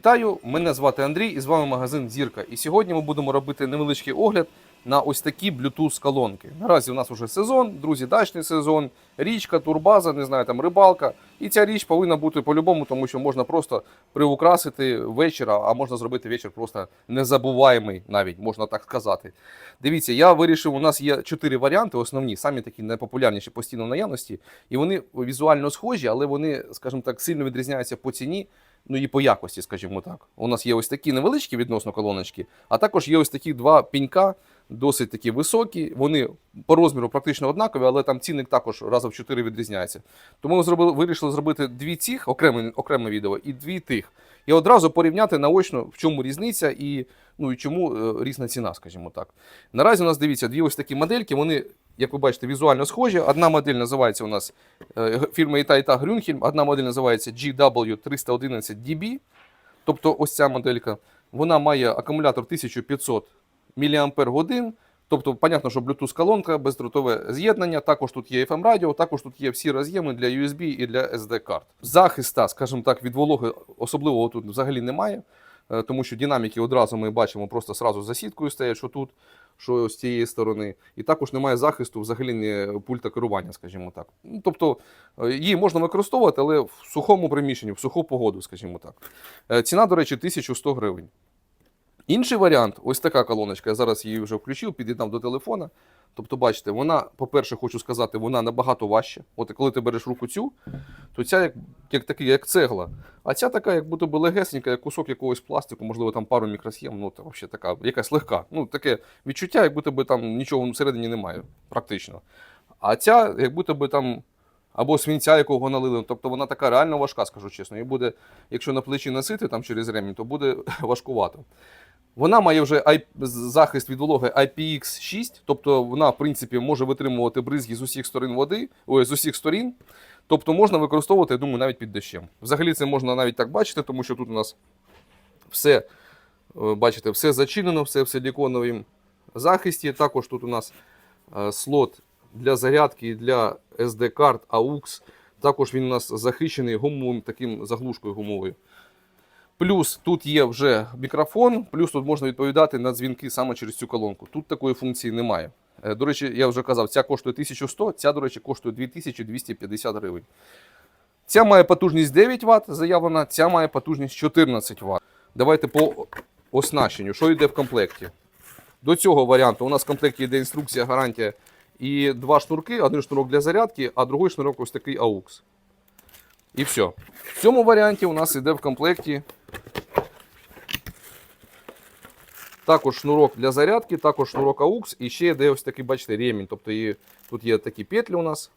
Вітаю, мене звати Андрій і з вами магазин Зірка. І сьогодні ми будемо робити невеличкий огляд на ось такі Bluetooth колонки. Наразі у нас вже сезон, друзі, дачний сезон, річка, турбаза, не знаю, там рибалка. І ця річ повинна бути по-любому, тому що можна просто приукрасити вечір, а можна зробити вечір просто незабуваємий, навіть можна так сказати. Dивіться, я вирішив, у нас є чотири варіанти, основні, самі такі найпопулярніші постійно в наявності, і вони візуально схожі, але вони, скажімо так, сильно відрізняються по ціні ну і по якості, скажімо так. У нас є ось такі невеличкі відносно колоночки, а також є ось такі два пінька, досить такі високі. Вони по розміру практично однакові, але там цінник також раза в 4 відрізняється. Тому ми зробили, вирішили зробити дві цих, окреме, окреме відео, і дві тих. І одразу порівняти наочно, в чому різниця і, ну, і чому е, різна ціна, скажімо так. Наразі у нас дивіться дві ось такі модельки. Вони, як ви бачите, візуально схожі. Одна модель називається у нас е, фірма Іта Іта Грюнхельм, одна модель називається GW311DB. Тобто ось ця моделька. Вона має акумулятор 1500 мАч. Тобто, понятно, що Bluetooth колонка, бездротове з'єднання. Також тут є FM радіо, також тут є всі роз'єми для USB і для SD карт. Захиста, скажімо так, від вологи особливого тут взагалі немає, тому що динаміки одразу ми бачимо просто сразу за сіткою стоять, що тут, що з цієї сторони. І також немає захисту взагалі не пульта керування, скажімо так. Ну, тобто е, її можна використовувати, але в сухому приміщенні, в суху погоду, скажімо так. Е, Ціна, до речі, 1100 гривень. Інший варіант, ось така колоночка, я зараз її вже включив, під'єднав до телефона. Тобто, бачите, вона, по-перше, хочу сказати, вона набагато важча. От коли ти береш руку цю, то ця як, як, такий, як цегла. А ця така, як будто би легесенька, як кусок якогось пластику, можливо, там пару мікросхем, ну, та взагалі така, якась легка. Ну, таке відчуття, як будто би там нічого всередині немає, практично. А ця, як будто би там. Або свинця, якого налили. Тобто вона така реально важка, скажу чесно. І буде, якщо на плечі носити там через ремінь, то буде важкувато. Вона має вже захист від вологи IPX6, тобто вона, в принципі, може витримувати бризги з усіх сторін води, ой, з усіх сторін. Тобто можна використовувати, я думаю, навіть під дощем. Взагалі це можна навіть так бачити, тому що тут у нас все, е, бачите, все зачинено, все в силіконовому захисті. Також тут у нас е, слот для зарядки і для SD-карт, AUX. Також він у нас захищений гумовим таким заглушкою гумовою. Плюс тут є вже мікрофон, плюс тут можна відповідати на дзвінки саме через цю колонку. Тут такої функції немає. Е, До речі, я вже казав, ця коштує 1100, ця, до речі, коштує 2250 гривень. Ця має потужність 9 Вт заявлена, ця має потужність 14 Вт. Давайте по оснащенню, що йде в комплекті. До цього варіанту у нас в комплекті йде інструкція, гарантія і два шнурки, один шнурок для зарядки, а другий шнурок ось такий AUX. І все. В цьому варіанті у нас йде в комплекті також шнурок для зарядки, також шнурок AUX і ще йде ось такий, бачите, ремінь. Тобто і, тут є такі петлі у нас.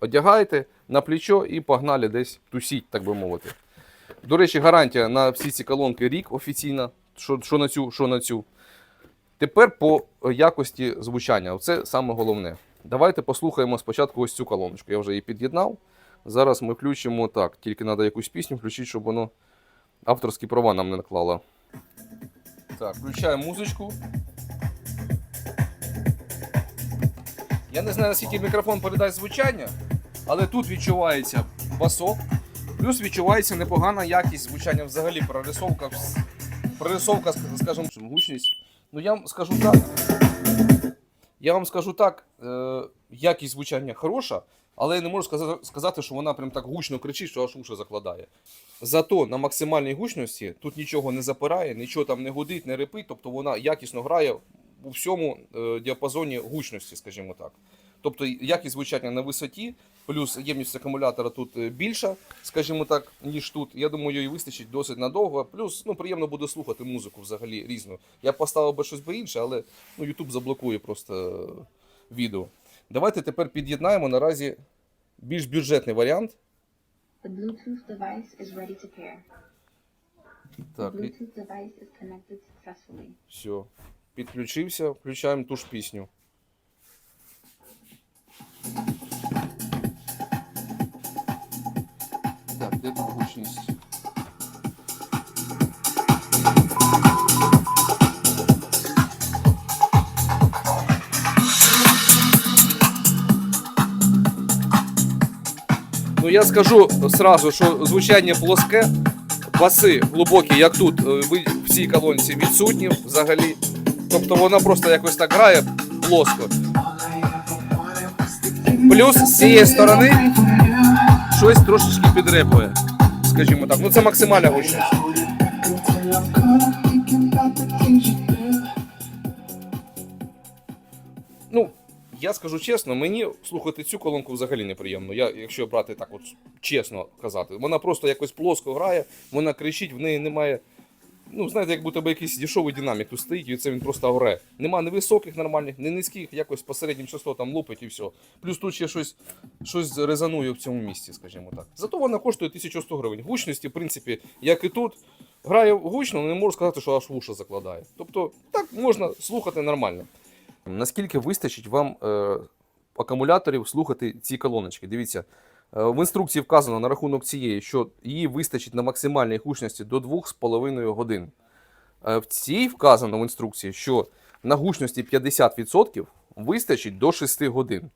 Одягаєте на плечо і погнали десь тусіть, так би мовити. До речі, гарантія на всі ці колонки рік офіційна, що, що на цю, що на цю. Тепер по якості звучання. Це саме головне. Давайте послухаємо спочатку ось цю колоночку. Я вже її під'єднав. Зараз ми включимо так. Тільки треба якусь пісню включити, щоб воно авторські права нам не наклало. Так, включаємо музичку. Я не знаю, наскільки мікрофон передасть звучання, але тут відчувається басок, плюс відчувається непогана якість звучання взагалі, прорисовка, прорисовка, скажімо, гучність. Ну я вам скажу так. Я вам скажу так, е, якість звучання хороша, але я не можу сказати, що вона прям так гучно кричить, що аж уші закладає. Зато на максимальній гучності тут нічого не запирає, нічого там не гудить, не репить, тобто вона якісно грає у всьому е, діапазоні гучності, скажімо так. Тобто якість звучання на висоті, плюс ємність акумулятора тут е, більша, скажімо так, ніж тут. Я думаю, її вистачить досить надовго. Плюс ну, приємно буде слухати музику взагалі різну. Я поставив би щось би інше, але ну, YouTube заблокує просто е, відео. Давайте тепер під'єднаємо наразі більш бюджетний варіант. The Bluetooth device is ready to pair. Так, The Bluetooth device is connected successfully. Все. Підключився, включаємо ту ж пісню. Так, де тут гучність? Я скажу сразу, що звучання плоске, Баси глибокі, як тут, е, в цій колонці відсутні взагалі. Тобто вона просто якось так грає плоско. Плюс з цієї сторони щось трошечки підрепує, скажімо так. Ну це максимальна гучність. Я скажу чесно, мені слухати цю колонку взагалі неприємно. Я, якщо брати так, от чесно казати, вона просто якось плоско грає, вона кричить, в неї немає. Ну, знаєте, як будто би якийсь дешевий динамік тут стоїть, і це він просто горе. Нема ні високих нормальних, ні низьких, якось посереднім частотам лупить і все. Плюс тут ще щось, щось резонує в цьому місці, скажімо так. Зато вона коштує 1100 гривень. Гучності, в принципі, як і тут, грає гучно, але не можу сказати, що аж вуша закладає. Тобто, так можна слухати нормально. Наскільки вистачить вам е, акумуляторів слухати ці колоночки? Дивіться, е, в інструкції вказано на рахунок цієї, що її вистачить на максимальній гучності до 2,5 годин. Е, в цій вказано в інструкції, що на гучності 50% вистачить до 6 годин.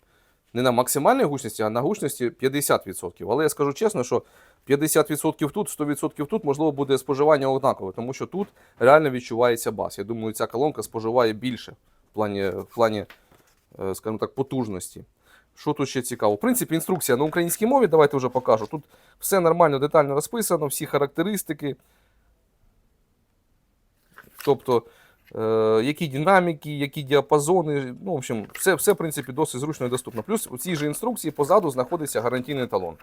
Не на максимальній гучності, а на гучності 50%. Але я скажу чесно, що 50% тут, 100% тут, можливо, буде споживання однакове, тому що тут реально відчувається бас. Я думаю, ця колонка споживає більше в плані, в плані е, скажімо так, потужності. Що тут ще цікаво? В принципі, інструкція на українській мові, давайте вже покажу. Тут все нормально, детально розписано, всі характеристики. Тобто, е, які динаміки, які діапазони. Ну, в общем, все, все, в принципі, досить зручно і доступно. Плюс у цій же інструкції позаду знаходиться гарантійний талон.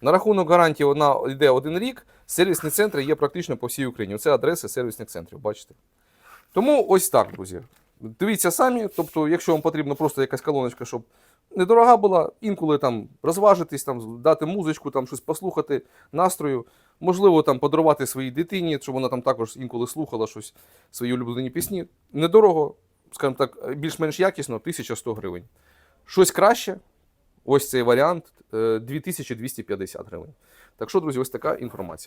На рахунок гарантії вона йде один рік. Сервісні центри є практично по всій Україні. Це адреси сервісних центрів, бачите. Тому ось так, друзі. Дивіться самі, тобто, якщо вам потрібна просто якась колоночка, щоб недорога була, інколи там розважитись, там, дати музичку, там щось послухати, настрою, можливо, там подарувати своїй дитині, щоб вона там також інколи слухала щось, свої улюблені пісні. Недорого, скажімо так, більш-менш якісно, 1100 гривень. Щось краще, ось цей варіант е, 2250 гривень. Так що, друзі, ось така інформація.